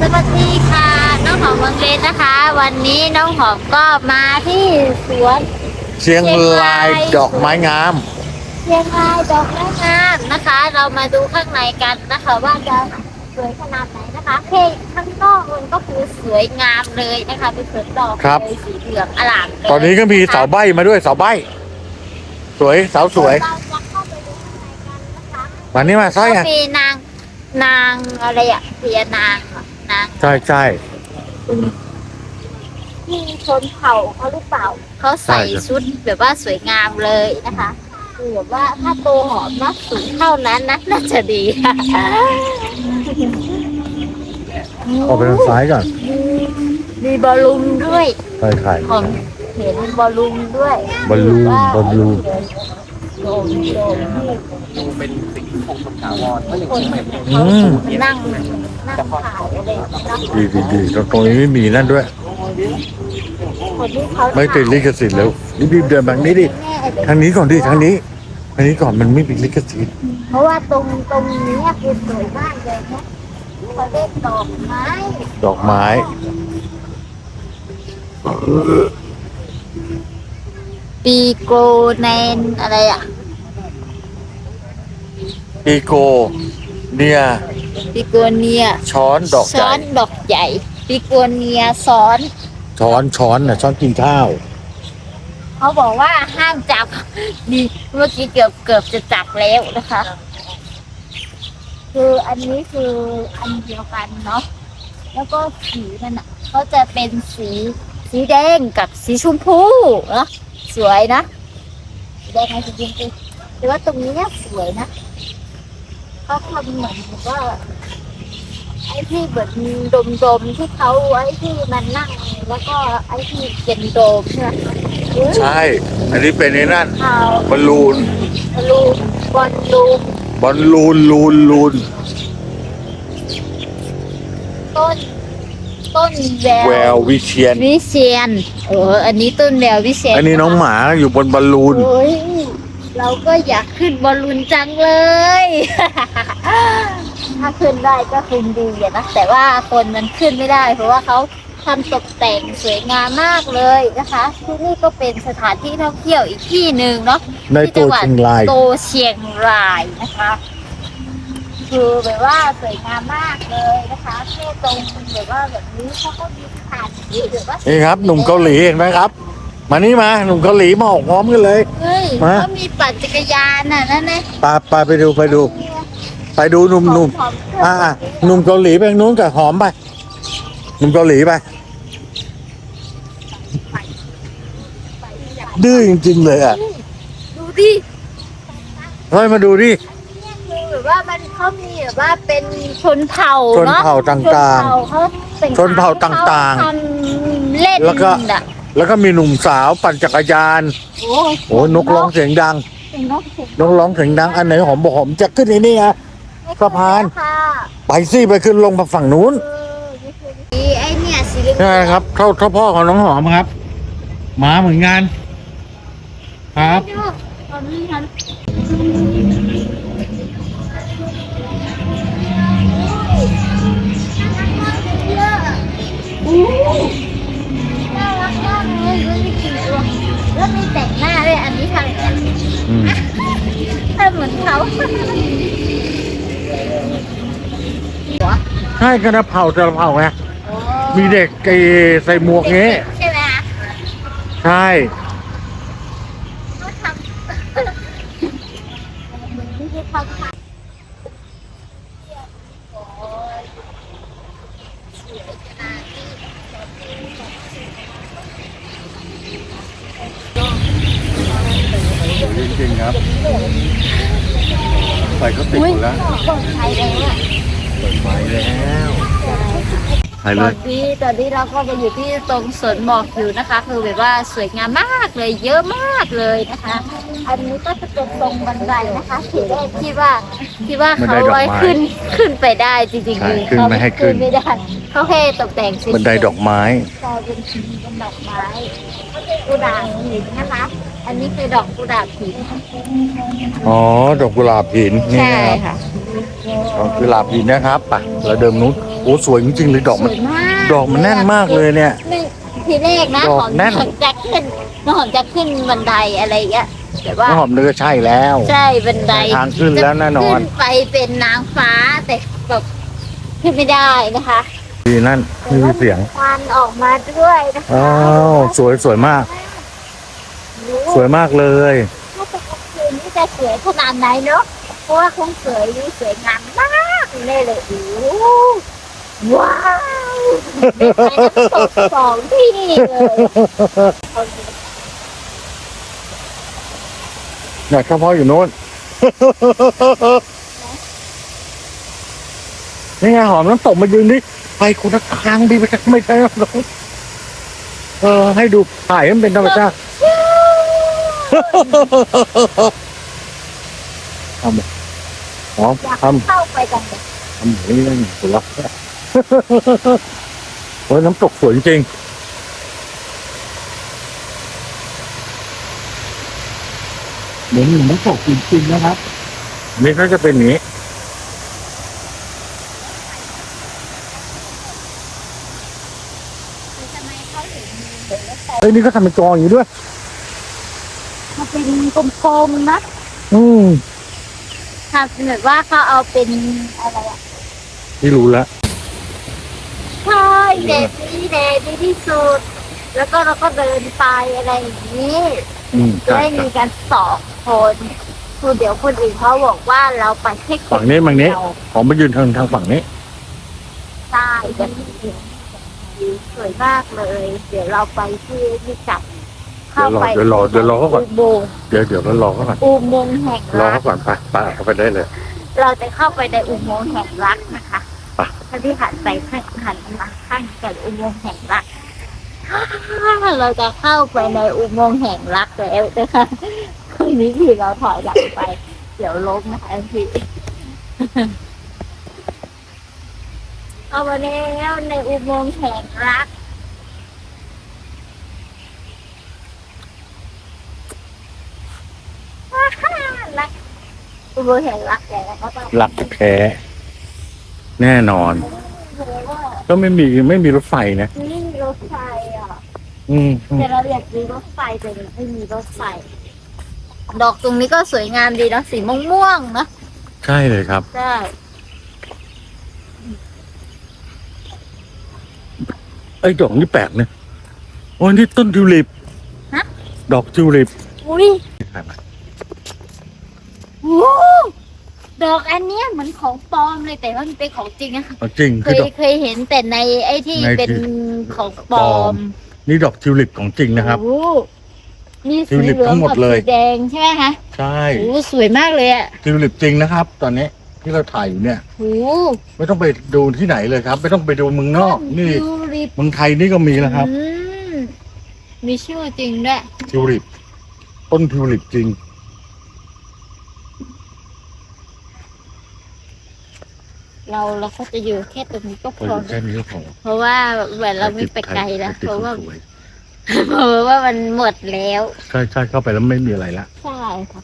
สวัสดีค่ะ น้องหอมบางเลนนะคะ วันนี้น้องหอมก็มาที่สวนเชียงรายดอกไม้งาม เชียงรายดอกไม้งามนะคะ เรามาดูข้างในกันนะคะว่าจะสวยขนาดไหนนะคะเพลข้างนอกมันก็คือสวยงามเลยนะคะเป็นสวนดอกครับเลยสีเหลืองอลามเลยตอนนี้ก็มีเสาใบมาด้วยเสาใบสวยเสาสวยเราจะเข้าไปดูข้างในกันนะคะวันนี้มาใช่ก็ไงมีนางนางอะไรอะเพียนางอะ นางใช่ใช่ที่ชนเผ่าเขาหรือเปล่าเขาใส่ใช่ครับ ชุดแบบว่าสวยงามเลยนะคะคือแบบว่าถ้าโตหอมนักสูงเท่านั้นนะน่าจะดีออกไปทางซ้ายก่อนมีมีบอลลูนด้วยใช่ใช่ผมเห็นบอลลูนด้วยบอลลูนว่าบอลลูนโดมโดมดูเป็นสิ่งคงสมถาวรเพราะอย่างคนที่เห็นเขานั่ง นั่งถ่ายอะไรนะดีดีดีตรงนี้ไม่มีนั่นด้วย คนที่เขาไม่ติดลิขสิทธิ์แล้วรีบๆเดินแบบนี้ดิแน่เลยทางนี้ก่อนดิทางนี้ทางนี้ก่อนมันไม่มีลิขสิทธิ์เพราะว่าตรงตรงนี้คือสวยมากเลยนะเขาเรียกดอกไม้ดอกไม้ปีโกเนนอะไรอะปีโกเนีย ปีโกเนียช้อนดอกใหช้อญ่นดอกใหญ่ปีโกเนียซ้อน ช้อนช้อนน่ะช้อนกินข้าว เขาบอกว่าห้ามจับ นี่เมื่อกี้เกือบเกือบจะจับแล้วนะคะ คืออันนี้คืออันเดียวกันเนาะแล้วก็สีมันอะ ก็จะเป็นสีสีแดงกับสีชมพูเนาะสวยนะสีแดงกับสีชมพูแต่ว่าตรงนี้เนี่ยสวยนะ เขาทำเหมือนแบบว่าไอ้ที่เหมือนโดมๆที่เขาไอ้ที่มันนั่ง แล้วก็ไอ้ที่เป็นโดมใช่ไหมเฮ้ยใช่ อันนี้เป็นไอ้นั่นข่าวบอลลูนบอลลูนบอลลูนบอลลูนลูนลูนต้น ต้นแวแววววิเชียน วิเชียนเอออันนี้ต้นแวววิเชียนอันนี้น้องหมาอยู่บนบอลลูน โอ้ย เราก็อยากขึ้นบอลลูนจังเลย ถ้าขึ้นได้ก็คงดีอะนะ แต่ว่าคนมันขึ้นไม่ได้ เพราะว่าเขาทำตกแต่งสวยงามมากเลยนะคะที่นี่ก็เป็นสถานที่ท่องเที่ยวอีกที่หนึ่งเนาะในตัวเชียงราย โตเชียงรายนะคะ คือแบบว่าสวยงามมากเลยนะคะแค่ตรงแบบว่าแบบนี้เขาก็มีสถานที่แบบว่านี่ครับหนุ่มเกาหลีเห็นไหมครับ มานี่มาหนุ่มเกาหลีมาออกพร้อมกันเลยเฮ้ย มาเขามีปั่นจักรยานน่ะนั่นไงไปไปไปดูไปดู ไปดูหนุ่มหนุ่มผอมๆอ่าอ่าหนุ่มเกาหลีไปทางนู้นกับหอมไปหนุ่มเกาหลีไปดื้อจริงๆเลยอะดูดิเฮ้ยมาดูดิคือแบบว่ามันเขามีแบบว่าเป็นชนเผ่าชนเนาะเผ่าต่างชนเผ่าเขาแต่งชนเผ่าต่างๆเขทำเล่นแล้วก็น่ะๆ แล้วก็มีหนุ่มสาวปั่นจักรยาน โอ้ยโอ้ยนกร้องเสียงดัง เสียงนกเสียงนกร้องเสียงดัง อันไหนหอมบอกหอมจะขึ้นไอ้นี่ไง สะพาน ค่ะไปสิไปขึ้นลงมาฝั่งนู้นเออนี่คือนี่ไอ้เนี่ยสีเหลืองใช่ครับเท่าเท่าพ่อของน้องหอมครับหมาเหมือนกันครับตอนนี้ฉันน่ แล้วมีแต่งหน้าด้วยอันนี้ทำอย่างนี้อืมทำเหมือนเขาใช่กระเพราจะเผาไงมีเด็กไอ้ใส่หมวกเงี้ย ใช่ไหมคะ ใช่ เขาทำเหมือนที่เขาทำ จริงๆครับไฟเขาติดหมดแล้วเปิดไฟแล้ว ตเลอนยนี้ตอนนี้เราก็มาอยู่ที่ตรงสวนหมอกอยู่นะคะ คือแบบว่าสวยงามมากเลย เยอะมากเลยนะคะ อันนี้ก็จะเป็นตรงบันไดนะคะที่แรกคิดว่าคิดว่าเขาไว้ขึ้นขึ้นไปได้จริงๆใช่คือขึ้นไม่ให้ขึ้นไม่ได้เขาแค่ตกแต่งเฉยๆบันไดดอกไม้กลายเป็นเป็นดอกไม้กุหลาบหินนะคะ อันนี้คือดอกกุหลาบหินอ๋อดอกกุหลาบหินนี่ใช่นะครับค่ะดอกกุหลาบหินนะครับไปเราเดิมนู้น อ้สวยจริงๆเลยดอกสมันวยมากดอกมันแน่นมากเลยเนี่ยไม่ทีแรกนะดอกหอมแน่นจะขึ้นหอมจะขึ้นบันไดอะไรอย่างเงี้ยแต่ว่าน้ำหอมเนื้อใช่แล้ว ใช่บันไดทางขึ้นแล้วแน่นอนขึ้นไปเป็นนางฟ้าแต่แบบขึ้นไม่ได้นะคะดีนั่นไม่มีเสียงควันออกมาด้วยนะคะอ้าวสวยสวยมากสวยมากเลย ถ้าเป็นกลางคืนนี่จะสวยขนาดไหนเนาะเพราะว่าคงสวยดีสวยงามมากเลยเลยโอ้โห ว้าวเป็นไปน้ำตกสองที่เลยเนี่ยเฉพาะอยู่โน้นนี่ไงหอมน้ำตกมายืนนี่ไปคนละทางดีไปทางไม่ใช่หรอกเออ ให้ดูถ่ายให้มันเป็นธรรมชาติทำหอมอยากทำเข้าไปกันเลยทำอย่างนี้ได้ไงหัวเราะ โอ้ยน้ำตกสวยจริงเหมือนน้ำตกจริงๆนะครับอันนี่ก็จะเป็นอย่างนี้ทำไมเขาถึงมีเหมือนรถไฟเฮ้ยนี่ก็ทำเป็นกองอย่างนี้ด้วยมาเป็นกลมๆนะอืมทำเหมือนว่าเขาเอาเป็นอะไรอะที่รู้แล้ วใช่เด็ดนี่เด็ดดีที่สุด แล้วก็เราก็เดินไปอะไรอย่างนี้อืมจะใช่ได้ใช่มีกันสองคนคือเดี๋ยวคนอื่นเขาบอกว่าเราไปแค่คฝั่งนี้ฝั่งนี้ เดียวขอมายืนทางทางฝั่งนี้ใช่แบบสวยมากเลย เดี๋ยวเราไปที่ที่จับเข้าไปเดี๋ยวรอเดี๋ยวรอเดี๋ยวรอเขาก่อน อุโมงค์เดี๋ยวเดี๋ยวเรารอเขาก่อนอุโมงค์แห่งรอรัเขากก่อนไปไปเข้าไปได้เลย เราจะเข้าไปในอุโมงค์แห่งรักนะคะไปถ้า ที่หันไปข้างหันมาข้างกับอุโมงค์แห่งรัก เราจะเข้าไปในอุโมงค์แห่งรักแล้วนะคะคืนนี้ที่เราถอยหลังไป เดี๋ยวล้มนะคะพี่เอามาแล้วในอุโมงค์แห่งรักรักอุโมงค์แห่งรักแกแล้วก็ต้องรักแท้ แน่นอน ก็ไม่มีไม่มีรถไฟนะนี่รถไฟอะอืมอืมแต่เราอยากมีรถไฟแต่ไม่มีรถไฟ ดอกตรงนี้ก็สวยงามดีเนาะสีม่วงๆเนอะใช่เลยครับ ใช่ไอ้ดอกนี่แปลกเนี่ยโอ้ยนี่ต้นทิวลิปดอกทิวลิปอุ้ย โอ้ ดอกอันเนี้ยเหมือนของปลอมเลยแต่ว่ามันเป็นของจริงนะคะเอาจริงเคคือยดอก เคยเห็นแต่ในไอ้ที่ในที่ เป็นของปลอปลอมมนี่ดอกทิวลิปของจริงนะครับ โอ้มีทิสีวลิปเหลือทั้งงหมดกับเลย สีแดงใช่ไหมคะใช่โอ้สวยมากเลยอะทิวลิปจริงนะครับ ตอนนี้ที่เราถ่ายอยู่เนี่ย โอ้ไม่ต้องไปดูที่ไหนเลยครับ ไม่ต้องไปดูเมืองนอก นี่ทิวลิปเมืองไทยนี่ก็มีแล้วครับอืมมีชื่อจริงด้วยทิวลิปต้นทิวลิปจริง เราเราก็จะอยู่แค่ตรงนี้ก็พพออ อยู่แค่นี้ก็พอเพราะว่าเหมือนเราไม่ไปไกลแล้วติดเพราะว่าสวยเพราะว่ามันหมดแล้วใช่ใช่เข้าไปแล้วไม่มีอะไรละใช่ค่ะ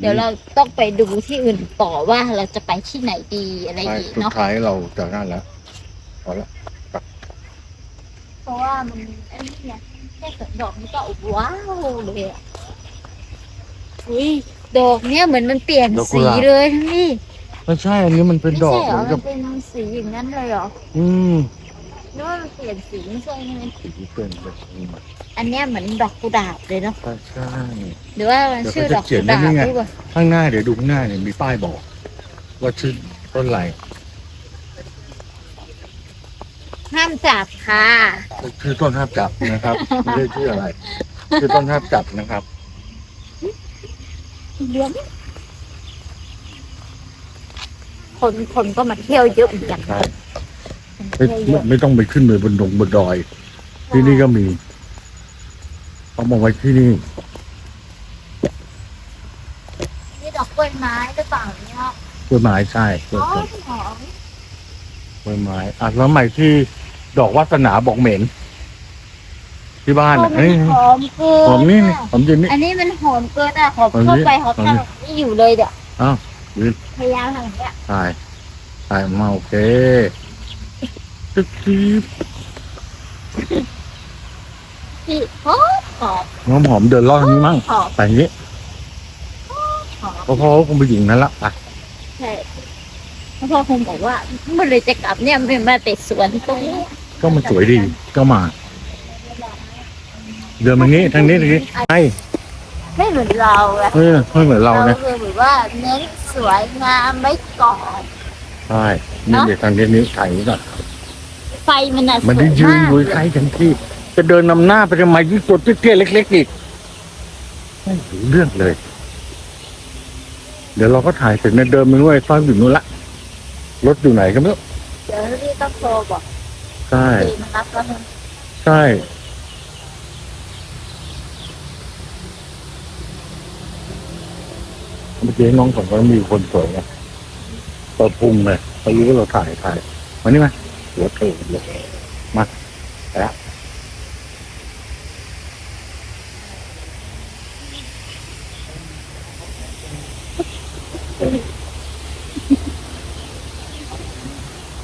เดี๋ยวเราต้องไปดูที่อื่นต่อว่าเราจะไปที่ไหนดีอะไรใช่ดีสุดเนาะท้ายเราจะนั่นแล้วพอละเพราะว่ามันไอ้นี่เนี่ยแค่สวนดอกนี่ก็ว้าวเลยอะอุ้ยดอกเนี้ยเหมือนมันเปลี่ยนสีเลยทั้งนี่ ไม่ใช่อันนี้มันเป็นไม่ดอกใช่เหรเหมืออนมักับนเป็นสีอย่างนั้นเลยเหรออืมนึกว่ามันเปลี่ยนสีไม่ใช่ไหมสีเป็นแบบนี้อันเนี้ยเหมือนดอกกุหลาบเลยเนาะใช่ใช่ หรือว่ามันชื่อดอกกุหลาบหรือเปล่าข้างหน้าเดี๋ยวดูข้างหน้าเนี่ยมีป้ายบอก ว่าชื่อต้นอะไรห้ามจับค่ะ ชื่อต้นห้ามจับนะครับ ไม่ใช่ชื่ออะไรชื่อต้นห้ามจับนะครับเลี้ยง คนคนก็มาเที่ยวเยอะเหมือนกันใช่คนไม่เที่ยวเยไม่อะไม่ต้องไปขึ้นไปบนดงบนดอย ที่นี่ก็มีเอามาไว้ที่นี่นี่ดอกกล้วยไม้หรือเปล่าเนี่ยกล้วยไม้ใช่กล้อ๋วยอหอมกล้วยไม้อะแล้วใหม่ที่ดอกวาสนาบอกเหม็น ที่บ้านหออะมเอ้ยหอมเกินหอมนี่อะหอมเย็นนี่อันนี้มันหอมเกินอะหอมหอมเข้านี่ไปหอมหอมเข้านี่นี่อยู่เลยเดี๋ยวอ้าว ยืนพยายามทำอย่างเงี้ยใช่ใช่มาโอเคตึกทีบที่หอมหอมน้องหอมเดินรอบนี้มั่งหอมไปอย่างนี้หอมเพราะพ่อคงไปอยู่นั้นละไปใช่แล้วพ่อคงบอกว่าเมื่อไรจะกลับเนี่ยไม่มาติดสวนตรงนี้ก็มันสวยดีก็มา เดินมานี้ทางนี้ทางนี้ใช่ ไม่เหมือนเราอะเออไม่เหมือนเรานะคือแบบว่าเน้นสวยงามไว้ก่อนใช่นี่เดี๋ยวทางนี้นิ้วถ่ายไว้ก่อนไฟมันน่ะสมันวได้ยยืนมากอยู่ใกล้กันที่ จะเดินนำหน้าไปทำไมยิ่งตัวเตี้ยๆเล็กๆอีกไม่รู้เรื่องเลย เดี๋ยวเราก็ถ่ายเสร็จเนี่ยเดินไปนู่นไอ้ฟ้าอยู่นู่นละรถอยู่ไหนก็ไม่รู้เดี๋ยวพี่ต้องโทรบอกใช่ทีนะครับว่ามันใช่ เมื่อกี้น้องผมก็มีคนสวยไงเปิดพุงเลยเขารู้ว่าเราถ่ายถ่ายมานี่มาหัวเธอเลยมาไปละ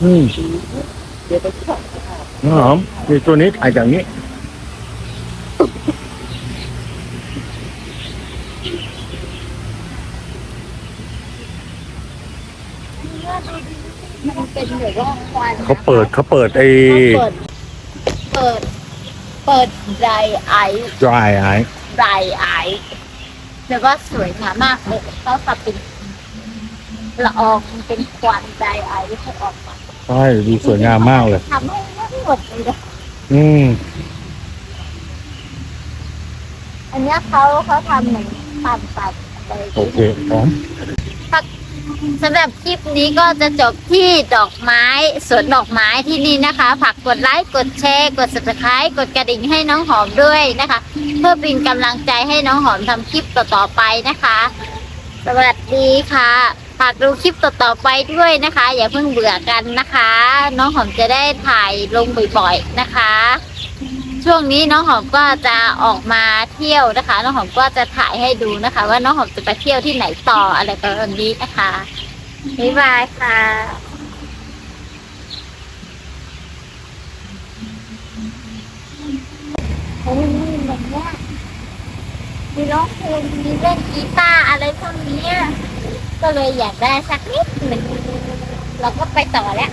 อืมเดี๋ยวไปชอบน้องหอมมีตัวนี้ถ่ายอย่างนี้มันเป็นแบบว่าควัน เขาเปิดเขาเปิดไอ้เขาเปิด เปิด เปิดไดไอ dry eye ไดไอแบบว่าสวยงามมากเลยเขาตัดเป็นละอองเป็นควันไดไอที่เขาออกมาใช่ดูสวยงามมากเลย ทำให้ทั้งหมดเลยนะอืมอันเนี้ยเขาเขาทำเหมือนปั่นปั่นอะไรโอเคพร้อม สำหรับคลิปนี้ก็จะจบที่ดอกไม้สวนดอกไม้ที่นี่นะคะฝากกดไลค์กดแชร์ กด subscribe กดกระดิ่งให้น้องหอมด้วยนะคะ เพื่อเป็นกำลังใจให้น้องหอมทำคลิปต่อๆไปนะคะ สวัสดีค่ะฝากดูคลิปต่อๆไปด้วยนะคะ อย่าเพิ่งเบื่อกันนะคะ น้องหอมจะได้ถ่ายลงบ่อยๆนะคะ ช่วงนี้น้องหอมก็จะออกมาเที่ยวนะคะ น้องหอมก็จะถ่ายให้ดูนะคะ ว่าน้องหอมจะไปเที่ยวที่ไหนต่ออะไรประมาณนี้นะคะบ๊ายบายค่ะโอ้ยแบบนี้มีร้องเพลงมีเล่นกีตาร์อะไรพวกนี้ก็เลยอยากได้สักนิดหนึ่งเราก็ไปต่อแล้ว